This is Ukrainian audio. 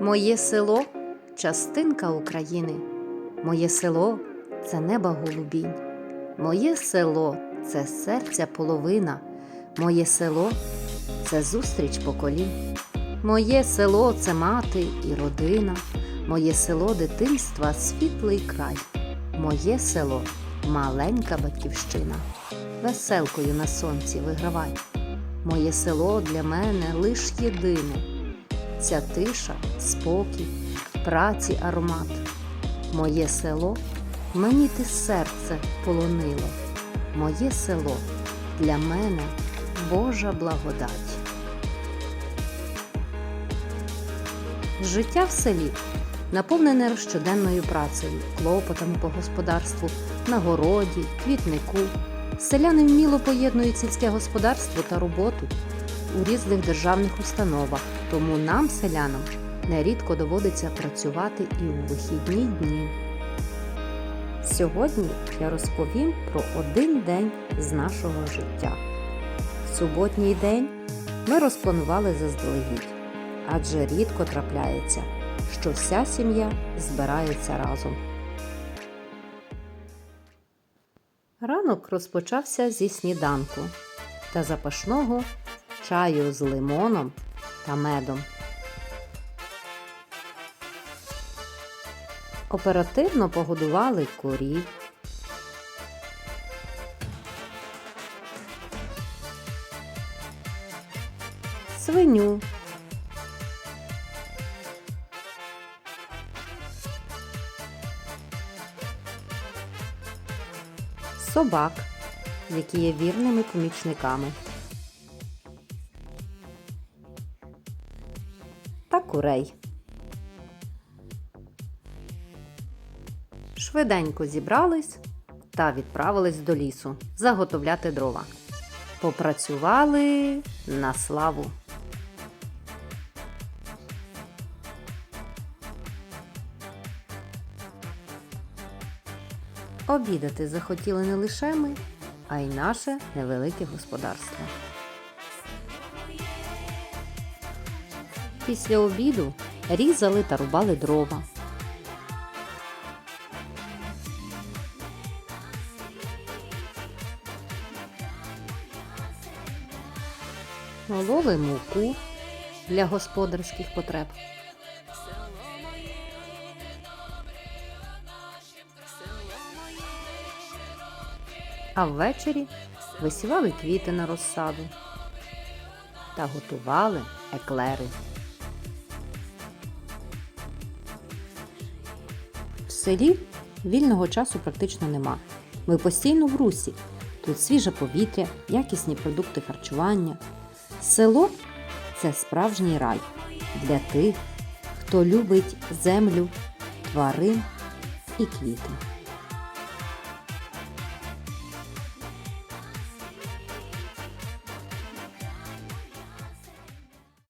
Моє село частинка України. Моє село це неба голубінь. Моє село це серця половина. Моє село це зустріч поколінь. Моє село це мати і родина. Моє село дитинства світлий край. Моє село маленька батьківщина. Веселкою на сонці вигравай. Моє село для мене лиш єдине. Ця тиша, спокій, праці аромат. Моє село мені ти серце полонило. Моє село для мене Божа благодать. Життя в селі наповнене щоденною працею, клопотами по господарству, на городі, квітнику. Селяни вміло поєднують сільське господарство та роботу у різних державних установах, тому нам, селянам, нерідко доводиться працювати і у вихідні дні. Сьогодні я розповім про один день з нашого життя. В Суботній день ми розпланували заздалегідь, адже рідко трапляється, що вся сім'я збирається разом. Ранок розпочався зі сніданку та запашного чаю з лимоном та медом. Оперативно погодували корів. Свиню. Собак, які є вірними помічниками. Та курей. Швиденько зібрались та відправились до лісу заготовляти дрова. Попрацювали на славу. Обідати захотіли не лише ми, а й наше невелике господарство. Після обіду різали та рубали дрова. Мололи муку для господарських потреб. А ввечері висівали квіти на розсаду та готували еклери. Селі вільного часу практично нема. Ми постійно в русі. Тут свіже повітря, якісні продукти харчування. Село це справжній рай для тих, хто любить землю, тварин і квіти.